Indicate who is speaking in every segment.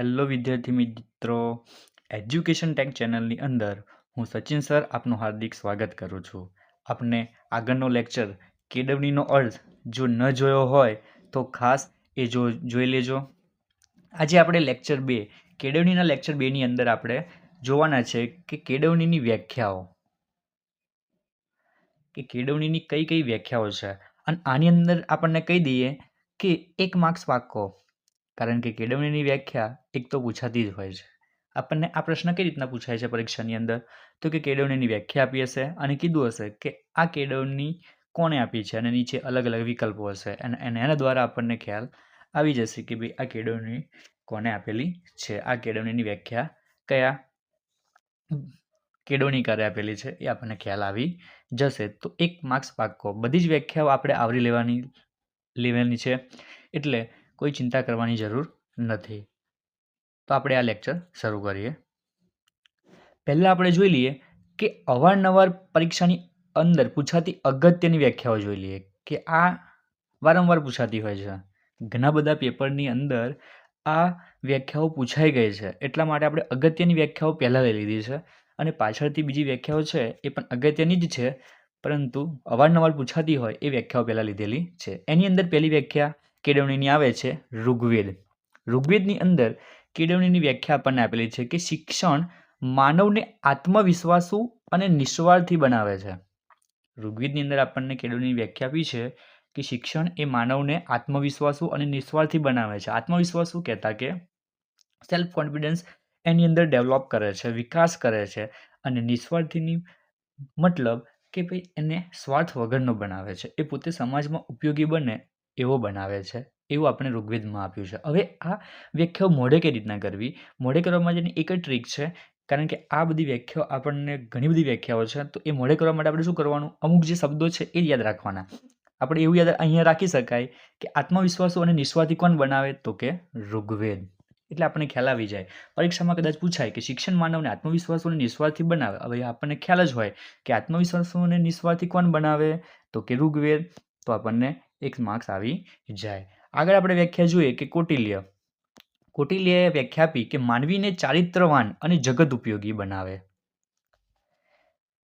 Speaker 1: Hello વિદ્યાર્થી મિત્રો education tech ચેનલની અંદર હું સચિન સર આપનું હાર્દિક સ્વાગત કરું છું. આપને આગળનો લેક્ચર કેડવણીનો અર્થ જો ન જોયો હોય તો ખાસ એ જો, જોઈ લેજો. આજે આપણે લેક્ચર બે કેળવણીના લેક્ચર બેની અંદર આપણે જોવાના છે કે કેળવણીની વ્યાખ્યાઓ. કે કેળવણીની કઈ કઈ વ્યાખ્યાઓ છે? અને આની અંદર આપણને કહી દઈએ કે એક માર્ક્સ પાકો કારણ કે કેળવણીની વ્યાખ્યા એક તો પૂછાતી જ હોય છે. આપણને આ પ્રશ્ન કઈ રીતના પૂછાય છે પરીક્ષાની અંદર? તો કે કેળવણીની વ્યાખ્યા આપી હશે અને કીધું હશે કે આ કેળવણી કોણે આપી છે? અને નીચે અલગ અલગ વિકલ્પો હશે. અને એના દ્વારા આપણને ખ્યાલ આવી જશે કે ભાઈ આ કેળવણી કોને આપેલી છે? આ કેળવણીની વ્યાખ્યા કયા કેળવણીકારે આપેલી છે? એ આપણને ખ્યાલ આવી જશે. તો એક માર્ક્સ પાક્કો. બધી જ વ્યાખ્યાઓ આપણે આવરી લેવાની લેવાની છે. એટલે કોઈ ચિંતા કરવાની જરૂર નથી. તો આપણે આ લેક્ચર શરૂ કરીએ. પહેલાં આપણે જોઈ લઈએ કે અવારનવાર પરીક્ષાની અંદર પૂછાતી અગત્યની વ્યાખ્યાઓ જોઈ લઈએ કે આ વારંવાર પૂછાતી હોય છે. ઘણા બધા પેપરની અંદર આ વ્યાખ્યાઓ પૂછાઈ ગઈ છે. એટલા માટે આપણે અગત્યની વ્યાખ્યાઓ પહેલાં લઈ લીધી છે અને પાછળથી બીજી વ્યાખ્યાઓ છે એ પણ અગત્યની જ છે. પરંતુ અવારનવાર પૂછાતી હોય એ વ્યાખ્યાઓ પહેલાં લીધેલી છે. એની અંદર પહેલી વ્યાખ્યા કેળવણીની આવે છે ઋગ્વેદ. ઋગ્વેદની અંદર કેળવણીની વ્યાખ્યા આપણને આપેલી છે કે શિક્ષણ માનવને આત્મવિશ્વાસુ અને નિસ્વાર્થી બનાવે છે. ઋગ્વેદની અંદર આપણને કેળવણીની વ્યાખ્યા આપી છે કે શિક્ષણ એ માનવને આત્મવિશ્વાસુ અને નિસ્વાર્થી બનાવે છે. આત્મવિશ્વાસુ કહેતા કે સેલ્ફ કોન્ફિડન્સ એની અંદર ડેવલપ કરે છે, વિકાસ કરે છે અને નિસ્વાર્થીની મતલબ કે ભાઈ એને સ્વાર્થ વગરનો બનાવે છે. એ પોતે સમાજમાં ઉપયોગી બને એવો બનાવે છે, એવું આપણે ઋગ્વેદમાં આપ્યું છે. હવે આ વ્યાખ્યાઓ મોઢે કઈ રીતના કરવી? મોઢે કરવા માટેની એક જ ટ્રીક છે, કારણ કે આ બધી વ્યાખ્યાઓ આપણને ઘણી બધી વ્યાખ્યાઓ છે, તો એ મોઢે કરવા માટે આપણે શું કરવાનું? અમુક જે શબ્દો છે એ યાદ રાખવાના. આપણે એવું યાદ અહીંયા રાખી શકાય કે આત્મવિશ્વાસો અને નિસ્વાર્થી કોણ બનાવે? તો કે ઋગ્વેદ. એટલે આપણને ખ્યાલ આવી જાય. પરીક્ષામાં કદાચ પૂછાય કે શિક્ષણ માનવને આત્મવિશ્વાસો અને નિસ્વાર્થી બનાવે? હવે આપણને ખ્યાલ જ હોય કે આત્મવિશ્વાસો અને નિસ્વાર્થી કોણ બનાવે? તો કે ઋગ્વેદ. તો આપણને એક માર્ક્સ આવી જાય. આગળ આપણે વ્યાખ્યા જોઈએ કે કોટિલ્ય. કોટિલ્યએ વ્યાખ્યા આપી કે માનવીને ચારિત્રવાન અને જગત ઉપયોગી બનાવે.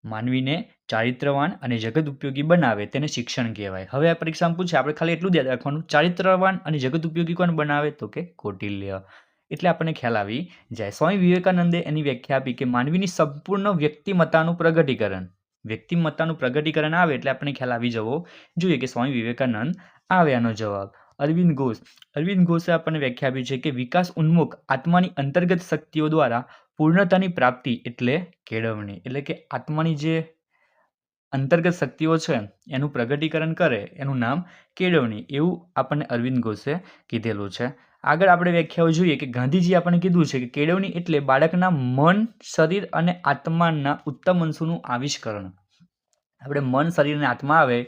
Speaker 1: માનવીને ચારિત્રવાન અને જગત ઉપયોગી બનાવે તેને શિક્ષણ કહેવાય. હવે આ પરીક્ષામાં પૂછે, આપણે ખાલી એટલું યાદ રાખવાનું, ચારિત્રવાન અને જગત ઉપયોગી કોણ બનાવે? તો કે કોટિલ્ય. એટલે આપણને ખ્યાલ આવી જાય. સ્વામી વિવેકાનંદે એની વ્યાખ્યા આપી કે માનવીની સંપૂર્ણ વ્યક્તિમત્તાનું પ્રગટીકરણ. વ્યક્તિમત્તાનું પ્રગટીકરણ આવે એટલે આપણે ખ્યાલ આવી જવો જોઈએ કે સ્વામી વિવેકાનંદ આવ્યાનો જવાબ. અરવિંદ ઘોષ. અરવિંદ ઘોષે આપણને વ્યાખ્યા આપી છે કે વિકાસ ઉન્મુખ આત્માની અંતર્ગત શક્તિઓ દ્વારા પૂર્ણતાની પ્રાપ્તિ એટલે કેળવણી. એટલે કે આત્માની જે અંતર્ગત શક્તિઓ છે, એનું પ્રગટીકરણ કરે, એનું નામ કેળવણી, એવું આપણને અરવિંદ ઘોષે કીધેલું છે. આગળ આપણે વ્યાખ્યાઓ જોઈએ કે ગાંધીજી આપણને કીધું છે કે કેળવણી એટલે બાળકના મન, શરીર અને આત્માના ઉત્તમ અંશોનું આવિષ્કરણ. આપણે મન, શરીર અને આત્મા આવે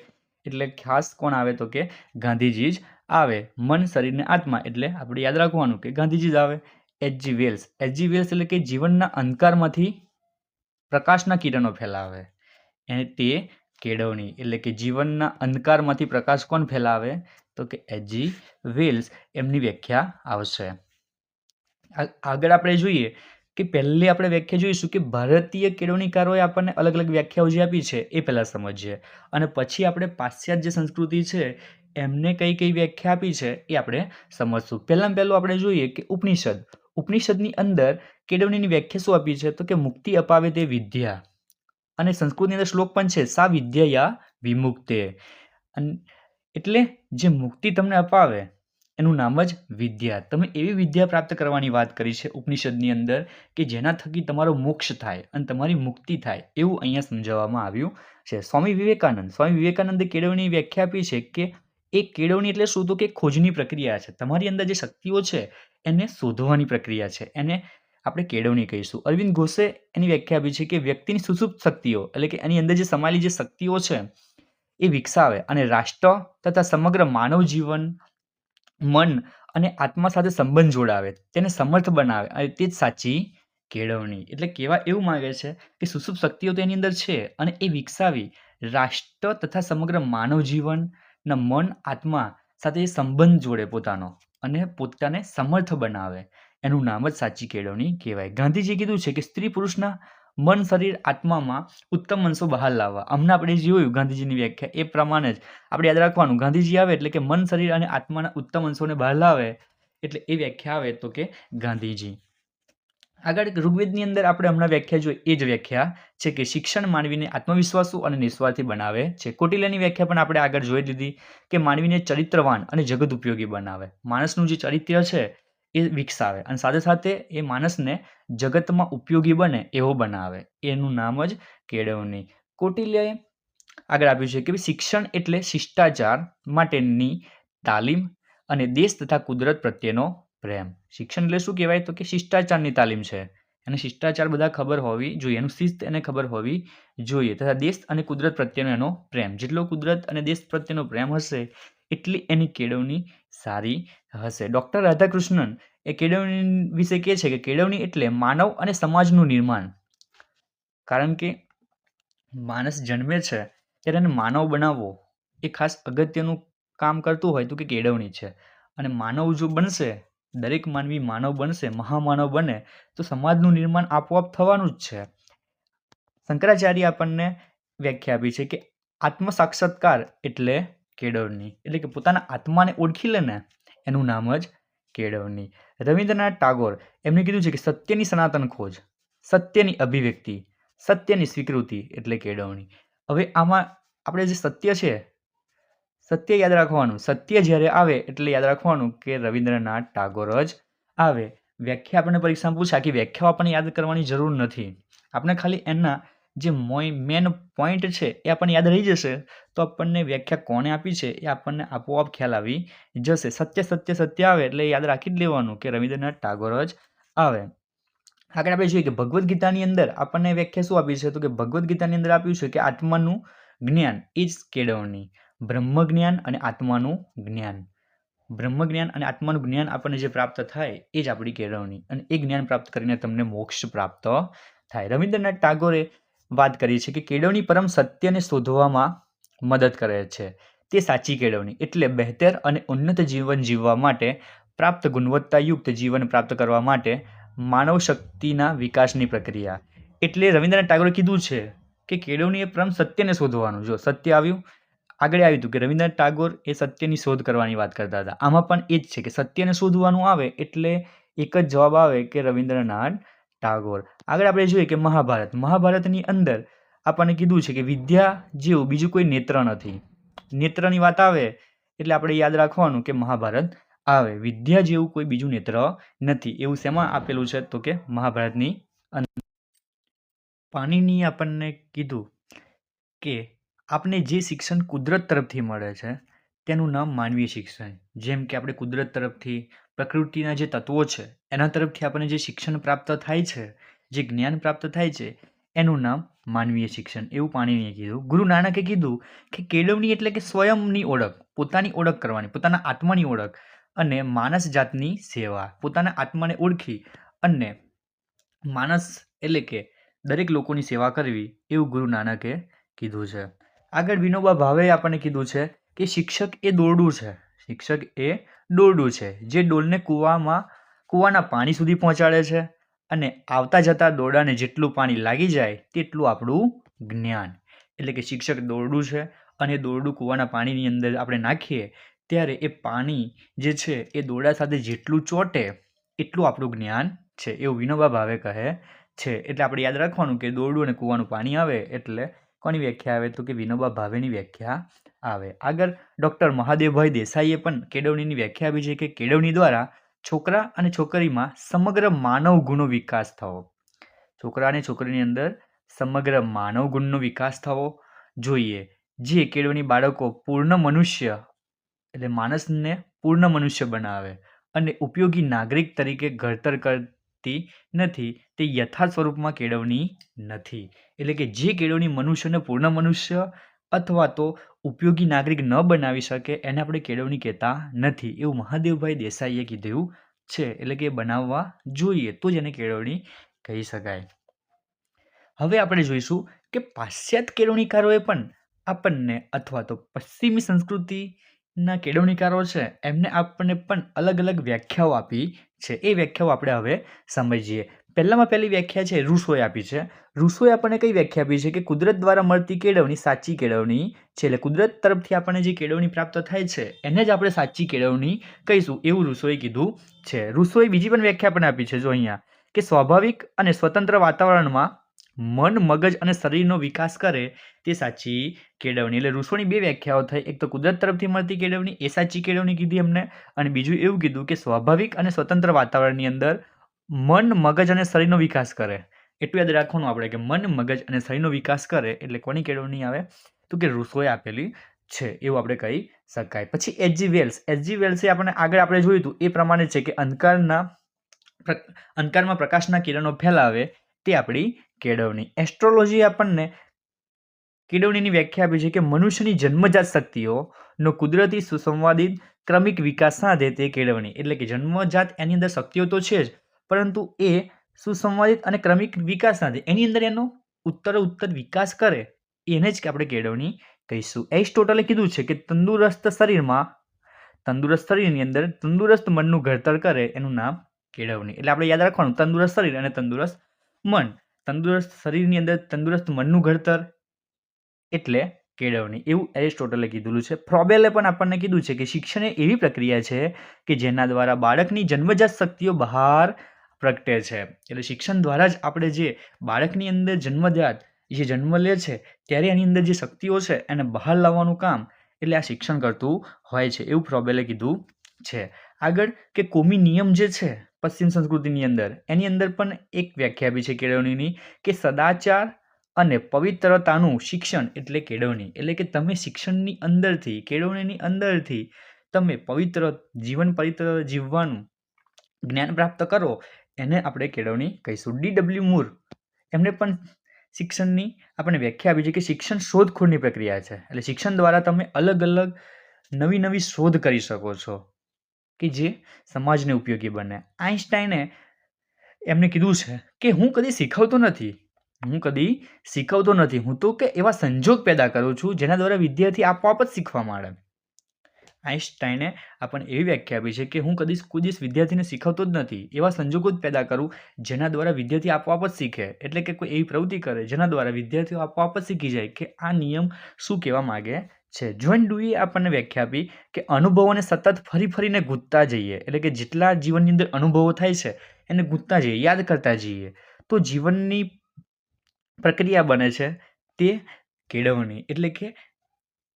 Speaker 1: એટલે ખાસ કોણ આવે તો કે ગાંધીજી જ આવે. મન, શરીર અને આત્મા એટલે આપણે યાદ રાખવાનું કે ગાંધીજી જ આવે. એચજી વેલ્સ એચજી વેલ્સ એટલે કે જીવનના અંધકારમાંથી પ્રકાશના કિરણો ફેલાવે. અને તે કેળવણી, એટલે કે જીવનના અંધકારમાંથી પ્રકાશ કોણ ફેલાવે? તો કે એજી વેલ્સ. એમની વ્યાખ્યા આવશે. આગળ આપણે જોઈએ કે પહેલી આપણે વ્યાખ્યા જોઈશું કે ભારતીય કેળવણીકારોએ આપણને અલગ અલગ વ્યાખ્યાઓ જે આપી છે એ પહેલાં સમજીએ. અને પછી આપણે પાશ્ચાત્ય સંસ્કૃતિ છે એમને કઈ કઈ વ્યાખ્યા આપી છે એ આપણે સમજશું. પહેલાં પહેલું આપણે જોઈએ કે ઉપનિષદ. ઉપનિષદની અંદર કેળવણીની વ્યાખ્યા શું આપી છે? તો કે મુક્તિ અપાવે તે વિદ્યા. અને સંસ્કૃતની અંદર શ્લોક પણ છે, સા વિદ્યા યા વિમુક્તે એટલે જે મુક્તિ તમને અપાવે, એનું નામ જ વિદ્યા. તમે એવી વિદ્યા પ્રાપ્ત કરવાની વાત કરી છે ઉપનિષદની અંદર કે જેના થકી તમારો મોક્ષ થાય અને તમારી મુક્તિ થાય એવું અહીંયા સમજાવવામાં આવ્યું છે. સ્વામી વિવેકાનંદ, સ્વામી વિવેકાનંદે કેળવણી વ્યાખ્યા આપી છે કે એ કેળવણી એટલે શું તો કે ખોજની પ્રક્રિયા છે. તમારી અંદર જે શક્તિઓ છે, એને શોધવાની પ્રક્રિયા છે. એને આપણે કેળવણી કહીશું. અરવિંદ ઘોષે એની વ્યાખ્યા આપી છે કે વ્યક્તિની સુસુપ્ત શક્તિઓ, એટલે કે એની અંદર જે સમાયેલી જે શક્તિઓ છે, એ વિકસાવે અને રાષ્ટ્ર તથા સમગ્ર માનવ જીવન, મન અને આત્મા સાથે સંબંધ જોડાવે, તેને સમર્થ બનાવે. અને તે જ સાચી કેળવણી. એટલે કેવા એવું માગે છે કે સુસુપ્ત શક્તિઓ તો એની અંદર છે અને એ વિકસાવી રાષ્ટ્ર તથા સમગ્ર માનવ જીવનના મન, આત્મા સાથે સંબંધ જોડે પોતાનો અને પોતાને સમર્થ બનાવે. એનું નામ જ સાચી કેળવણી કહેવાય. ગાંધીજીએ કીધું છે કે સ્ત્રી પુરુષના મન, શરીર, આત્મામાં ઉત્તમ અંશો બહાર લાવવા. હમણાં આપણે જોયું ગાંધીજીની વ્યાખ્યા એ પ્રમાણે જ આપણે યાદ રાખવાનું. ગાંધીજી આવે એટલે કે મન, શરીર અને આત્માના ઉત્તમ અંશોને બહાર લાવે એટલે એ વ્યાખ્યા આવે તો કે ગાંધીજી. આગળ ઋગ્વેદની અંદર આપણે હમણાં વ્યાખ્યા જોઈ. એ જ વ્યાખ્યા છે કે શિક્ષણ માનવીને આત્મવિશ્વાસુ અને નિસ્વાર્થી બનાવે છે. કોટિલ્યની વ્યાખ્યા પણ આપણે આગળ જોઈ લીધી કે માનવીને ચરિત્રવાન અને જગત ઉપયોગી બનાવે. માણસનું જે ચરિત્ર છે એ વિકસાવે. અને સાથે સાથે એ માણસને જગતમાં ઉપયોગી બને એવો બનાવે. એનું નામ જ કેળવણી. કોટિલ્યએ આગળ આપ્યું છે કે શિક્ષણ એટલે શિષ્ટાચાર માટેની તાલીમ અને દેશ તથા કુદરત પ્રત્યેનો પ્રેમ. શિક્ષણ એટલે શું કહેવાય? તો કે શિષ્ટાચારની તાલીમ છે. અને શિષ્ટાચાર બધા ખબર હોવી જોઈએ. એનું શિસ્ત એને ખબર હોવી જોઈએ. તથા દેશ અને કુદરત પ્રત્યેનો એનો પ્રેમ. જેટલો કુદરત અને દેશ પ્રત્યેનો પ્રેમ હશે, એટલી એની કેળવણી સારી હશે. ડૉક્ટર રાધાકૃષ્ણન એ કેળવણી વિશે કહે છે કે કેળવણી એટલે માનવ અને સમાજનું નિર્માણ. કારણ કે માણસ જન્મે છે ત્યારે એને માનવ બનાવવો એ ખાસ અગત્યનું કામ કરતું હોય તો કે કેળવણી છે. અને માનવ જો બનશે, દરેક માનવી માનવ બનશે, મહામાનવ બને, તો સમાજનું નિર્માણ આપોઆપ થવાનું જ છે. શંકરાચાર્ય આપણને વ્યાખ્યા આપી છે કે આત્મ સાક્ષાત્કાર એટલે કેળવણી. એટલે કે પોતાના આત્માને ઓળખી લે ને, એનું નામ જ કેળવણી. રવિન્દ્રનાથ ટાગોર એમને કીધું છે કે સત્યની સનાતન ખોજ, સત્યની અભિવ્યક્તિ, સત્યની સ્વીકૃતિ એટલે કેળવણી. હવે આમાં આપણે જે સત્ય છે, સત્ય યાદ રાખવાનું. સત્ય જ્યારે આવે એટલે યાદ રાખવાનું કે રવિન્દ્રનાથ ટાગોર જ આવે. વ્યાખ્યા આપણને પરીક્ષામાં પૂછ્યા કે વ્યાખ્યાઓ આપણને યાદ કરવાની જરૂર નથી. આપણે ખાલી એના જે મોય મેન પોઈન્ટ છે એ આપણને યાદ રહી જશે, તો આપણને વ્યાખ્યા કોણે આપી છે એ આપણને આપોઆપ ખ્યાલ આવી જશે. સત્ય સત્ય સત્ય આવે એટલે યાદ રાખી જ લેવાનું કે રવિન્દ્રનાથ ટાગોર જ આવે. આગળ આપણે જોઈએ કે ભગવદ્ ગીતાની અંદર આપણને વ્યાખ્યા શું આપી છે? તો કે ભગવદ્ ગીતાની અંદર આપ્યું છે કે આત્માનું જ્ઞાન એ જ કેળવણી બ્રહ્મ જ્ઞાન અને આત્માનું જ્ઞાન. બ્રહ્મ જ્ઞાન અને આત્માનું જ્ઞાન આપણને જે પ્રાપ્ત થાય એ જ આપણી કેળવણી અને એ જ્ઞાન પ્રાપ્ત કરીને તમને મોક્ષ પ્રાપ્ત થાય. રવિન્દ્રનાથ ટાગોરે વાત કરી છે કે કેળવણી પરમ સત્યને શોધવામાં મદદ કરે છે. તે સાચી કેળવણી એટલે બહેતર અને ઉન્નત જીવન જીવવા માટે પ્રાપ્ત ગુણવત્તાયુક્ત જીવન પ્રાપ્ત કરવા માટે માનવ શક્તિના વિકાસની પ્રક્રિયા. એટલે રવિન્દ્રનાથ ટાગોરે કીધું છે કે કેળવણી એ પરમ સત્યને શોધવાનું. જો સત્ય આવ્યું, આગળ આવ્યું હતું કે રવિન્દ્રનાથ ટાગોર એ સત્યની શોધ કરવાની વાત કરતા હતા. આમાં પણ એ જ છે કે સત્યને શોધવાનું આવે એટલે એક જ જવાબ આવે કે રવિન્દ્રનાથ ટાગોર. આગળ આપણે જોઈએ કે મહાભારત. મહાભારતની અંદર આપણને કીધું છે કે વિદ્યા જેવું બીજું કોઈ નેત્ર નથી. નેત્રની વાત આવે એટલે આપણે યાદ રાખવાનું કે મહાભારત આવે. વિદ્યા જેવું કોઈ બીજું નેત્ર નથી. એવું શેમાં આપેલું છે? તો કે મહાભારતની અંદર પાણીની આપણને કીધું કે આપને જે શિક્ષણ કુદરત તરફથી મળે છે, તેનું નામ માનવીય શિક્ષણ જેમ કે આપણે કુદરત તરફથી પ્રકૃતિના જે તત્વો છે, એના તરફથી આપણને જે શિક્ષણ પ્રાપ્ત થાય છે, જે જ્ઞાન પ્રાપ્ત થાય છે, એનું નામ માનવીય શિક્ષણ. એવું પાણીનીએ કીધું. ગુરુ નાનકે કીધું કે કેળવણી એટલે કે સ્વયંની ઓળખ, પોતાની ઓળખ કરવાની, પોતાના આત્માની ઓળખ અને માનસ જાતની સેવા, પોતાના આત્માને ઓળખી અને માણસ એટલે કે દરેક લોકોની સેવા કરવી, એવું ગુરુ નાનકે કીધું છે. આગળ વિનોબા ભાવે આપણને કીધું છે કે શિક્ષક એ દોરડું છે. શિક્ષક એ દોરડું છે, જે ડોલને કૂવામાં, કૂવાના પાણી સુધી પહોંચાડે છે અને આવતા જતા દોરડાને જેટલું પાણી લાગી જાય તેટલું આપણું જ્ઞાન. એટલે કે શિક્ષક દોરડું છે અને દોરડું કૂવાના પાણીની અંદર આપણે નાખીએ ત્યારે એ પાણી જે છે એ દોરડા સાથે જેટલું ચોંટે એટલું આપણું જ્ઞાન છે. એવું વિનોબા ભાવે કહે છે. એટલે આપણે યાદ રાખવાનું કે દોરડું અને કૂવાનું પાણી આવે એટલે કોની વ્યાખ્યા આવે તો કે વિનોબા ભાવેની વ્યાખ્યા આવે. આગળ ડૉક્ટર મહાદેવભાઈ દેસાઈએ પણ કેળવણીની વ્યાખ્યા આપી છે કે કેળવણી દ્વારા છોકરા અને છોકરીમાં સમગ્ર માનવ ગુણનો વિકાસ થવો. છોકરા અને છોકરીની અંદર સમગ્ર માનવ ગુણનો વિકાસ થવો જોઈએ. જે કેળવણી બાળકો પૂર્ણ મનુષ્ય એટલે માણસને પૂર્ણ મનુષ્ય બનાવે અને ઉપયોગી નાગરિક તરીકે ઘડતર કરતી નથી તે યથાર્થ સ્વરૂપમાં કેળવણી નથી. એટલે કે જે કેળવણી મનુષ્યને પૂર્ણ મનુષ્ય અથવા તો ઉપયોગી નાગરિક ન બનાવી શકે એને આપણે કેળવણી કહેતા નથી. એવું મહાદેવભાઈ દેસાઈએ કીધું છે, એટલે કે બનાવવા જોઈએ તો જ એને કેળવણી કહી શકાય. હવે આપણે જોઈશું કે પાશ્ચાત્ય કેળવણીકારોએ પણ આપણને અથવા તો પશ્ચિમી સંસ્કૃતિ ના કેળવણીકારો છે, એમને આપણને પણ અલગ અલગ વ્યાખ્યાઓ આપી છે. એ વ્યાખ્યાઓ આપણે હવે સમજીએ. પહેલામાં પહેલી વ્યાખ્યા છે રૂસોએ આપી છે. રૂસોએ આપણને કઈ વ્યાખ્યા આપી છે કે કુદરત દ્વારા મળતી કેળવણી સાચી કેળવણી છે, એટલે કુદરત તરફથી આપણને જે કેળવણી પ્રાપ્ત થાય છે, એને જ આપણે સાચી કેળવણી કહીશું એવું રૂસોએ કીધું છે. રૂસોએ બીજી પણ વ્યાખ્યા પણ આપી છે, જો અહીંયા, કે સ્વાભાવિક અને સ્વતંત્ર વાતાવરણમાં મન, મગજ અને શરીરનો વિકાસ કરે તે સાચી કેળવણી. એટલે રૂસોની બે વ્યાખ્યાઓ થઈ, એક તો કુદરત તરફથી મળતી કેળવણી, એ સાચી કેળવણી કીધી એમને, અને બીજું એવું કીધું કે સ્વાભાવિક અને સ્વતંત્ર વાતાવરણની અંદર મન, મગજ અને શરીરનો વિકાસ કરે. એટલું યાદ રાખવાનું આપણે કે મન, મગજ અને શરીરનો વિકાસ કરે એટલે કોની કેળવણી આવે? તો કે રૂસોએ આપેલી છે, એવું આપણે કહી શકાય. પછી એચજી વેલ્સ. એચજી વેલ્સે આપણે આગળ આપણે જોયું હતું, એ પ્રમાણે છે કે અંધકારના અંધકારમાં પ્રકાશના કિરણો ફેલાવે તે આપણી કેળવણી. એસ્ટ્રોલોજી આપણને કેળવણીની વ્યાખ્યા આપી છે કે મનુષ્યની જન્મજાત શક્તિઓનો કુદરતી સુસંવાદિત ક્રમિક વિકાસ સાથે તે કેળવણી. એટલે કે જન્મજાત એની અંદર શક્તિઓ તો છે જ પરંતુ એ સુસંવાદિત અને ક્રમિક વિકાસ નથી. એની અંદર એનો ઉત્તર ઉત્તર વિકાસ કરે એને જ આપણે કેળવણી કહીશું. એરિસ્ટોટલે કીધું છે કે તંદુરસ્ત શરીરમાં, તંદુરસ્ત શરીરની અંદર તંદુરસ્ત મનનું ઘડતર કરે એનું નામ કેળવણી. એટલે આપણે યાદ રાખવાનું, તંદુરસ્ત શરીર અને તંદુરસ્ત મન. તંદુરસ્ત શરીરની અંદર તંદુરસ્ત મનનું ઘડતર એટલે કેળવણી. એવું એરિસ્ટોટલે કીધેલું છે. ફ્રોબેલે પણ આપણને કીધું છે કે શિક્ષણ એ એવી પ્રક્રિયા છે કે જેના દ્વારા બાળકની જન્મજાત શક્તિઓ બહાર પ્રગટે છે. એટલે શિક્ષણ દ્વારા જ આપણે જે બાળકની અંદર જન્મજાત જે જન્મ લે છે, ત્યારે એની અંદર જે શક્તિઓ છે, એને બહાર લાવવાનું કામ, એટલે આ શિક્ષણ કરતું હોય છે. એવું ફ્રોબેલે કીધું છે. આગળ કે કોમી નિયમ જે છે, પશ્ચિમ સંસ્કૃતિની અંદર, એની અંદર પણ એક વ્યાખ્યા આપી છે કેળવણીની, કે સદાચાર અને પવિત્રતાનું શિક્ષણ એટલે કેળવણી. એટલે કે તમે શિક્ષણની અંદરથી, કેળવણીની અંદરથી તમે પવિત્ર જીવન, પવિત્ર જીવવાનું જ્ઞાન પ્રાપ્ત કરો એને આપણે કેળવણી કહીશું. ડી ડબલ્યુ મૂર એમને પણ શિક્ષણની આપણને વ્યાખ્યા આપી છે કે શિક્ષણ શોધખોળની પ્રક્રિયા છે. એટલે શિક્ષણ દ્વારા તમે અલગ અલગ નવી નવી શોધ કરી શકો છો કે જે સમાજને ઉપયોગી બને. આઈન્સ્ટાઈને એમને કીધું છે કે હું કદી શીખવતો નથી. હું કદી શીખવતો નથી. હું તો કે એવા સંજોગ પેદા કરું છું જેના દ્વારા વિદ્યાર્થી આપોઆપ જ શીખવા માંડે. આઈન્સ્ટાઈને આપણને એવી વ્યાખ્યા આપી છે કે હું કદી કોઈ દિવસ વિદ્યાર્થીને શીખવતો જ નથી, એવા સંજોગો જ પેદા કરું જેના દ્વારા વિદ્યાર્થી આપોઆપ જ શીખે. એટલે કે કોઈ એવી પ્રવૃત્તિ કરે જેના દ્વારા વિદ્યાર્થીઓ આપોઆપ જ શીખી જાય કે આ નિયમ શું કહેવા માગે છે. જોન ડુઈએ આપણને વ્યાખ્યા આપી કે અનુભવોને સતત ફરી ફરીને ગૂંથતા જઈએ. એટલે કે જેટલા જીવનની અંદર અનુભવો થાય છે એને ગૂંથતા જઈએ, યાદ કરતા જઈએ. તો જીવનની પ્રક્રિયા બને છે તે કેળવણી. એટલે કે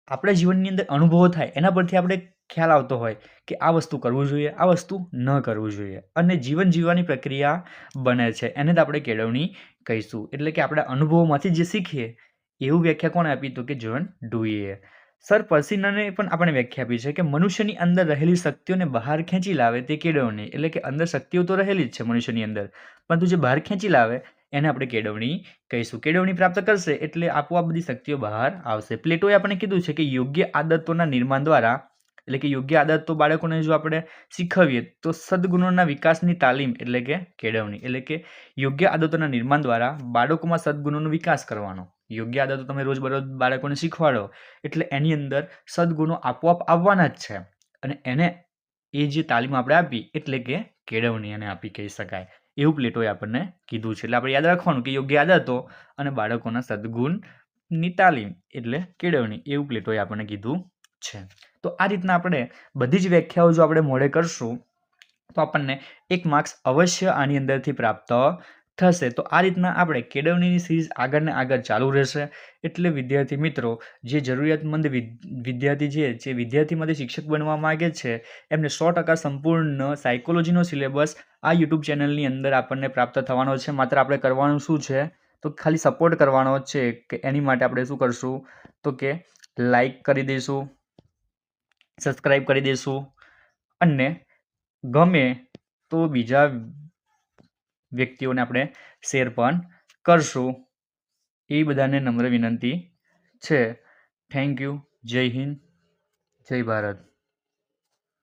Speaker 1: આપણા જીવનની અંદર અનુભવો થાય, એના પરથી આપણે ખ્યાલ આવતો હોય કે આ વસ્તુ કરવું જોઈએ, આ વસ્તુ ન કરવું જોઈએ અને જીવન જીવવાની પ્રક્રિયા બને છે, એને જ આપણે કેળવણી કહીશું. એટલે કે આપણા અનુભવોમાંથી જે શીખીએ, એવું વ્યાખ્યા કોણે આપી તો કે જોન ડુઈએ. સર પર્સિનને પણ આપણે વ્યાખ્યા આપી છે કે મનુષ્યની અંદર રહેલી શક્તિઓને બહાર ખેંચી લાવે તે કેળવણી, એટલે કે અંદર શક્તિઓ તો રહેલી જ છે મનુષ્યની અંદર, પરંતુ જે બહાર ખેંચી લાવે એને આપણે કેળવણી કહીશું. કેળવણી પ્રાપ્ત કરશે એટલે આપોઆપ બધી શક્તિઓ બહાર આવશે. પ્લેટોએ આપણે કીધું છે કે યોગ્ય આદતોના નિર્માણ દ્વારા, એટલે કે યોગ્ય આદતો બાળકોને જો આપણે શીખવીએ, તો સદગુણોના વિકાસની તાલીમ એટલે કે કેળવણી, એટલે કે યોગ્ય આદતોના નિર્માણ દ્વારા બાળકોમાં સદગુણોનો વિકાસ કરવાનો. યોગ્ય આદતો તમે રોજબરોજ બાળકોને શીખવાડો, એટલે એની અંદર સદગુણો આપોઆપ આવવાના જ છે. અને એને એ જે તાલીમ આપણે આપી, એટલે કે કેળવણી એને આપી કહી શકાય. એવું પ્લેટોએ આપણને કીધું છે. એટલે આપણે યાદ રાખવાનું કે યોગ્ય આદતો અને બાળકોના સદગુણની તાલીમ એટલે કેળવણી, એવું પ્લેટોએ આપણને કીધું છે. તો આ રીતના આપણે બધી જ વ્યાખ્યાઓ જો આપણે મોડે કરશું, તો આપણને એક માર્ક્સ અવશ્ય આની અંદરથી પ્રાપ્ત થશે, તો આ રીતના આપણે કેળવણીની સિરીઝ આગળ ને આગળ ચાલુ રહેશે. એટલે વિદ્યાર્થી મિત્રો, જે જરૂરિયાતમંદ વિદ્યાર્થી છે, જે વિદ્યાર્થીમાંથી શિક્ષક બનવા માગે છે, એમને સો ટકા સંપૂર્ણ સાયકોલોજીનો સિલેબસ આ યુટ્યુબ ચેનલની અંદર આપણને પ્રાપ્ત થવાનો છે. માત્ર આપણે કરવાનું શું છે? તો ખાલી સપોર્ટ કરવાનો છે કે એની માટે આપણે શું કરશું? તો કે લાઈક કરી દઈશું સબસ્ક્રાઈબ કરી દઈશું, અને ગમે તો બીજા વ્યક્તિઓને આપણે શેર પણ કરશું. એ બધાને નમ્ર વિનંતી છે. થેન્ક યુ જય હિન્દ. જય ભારત.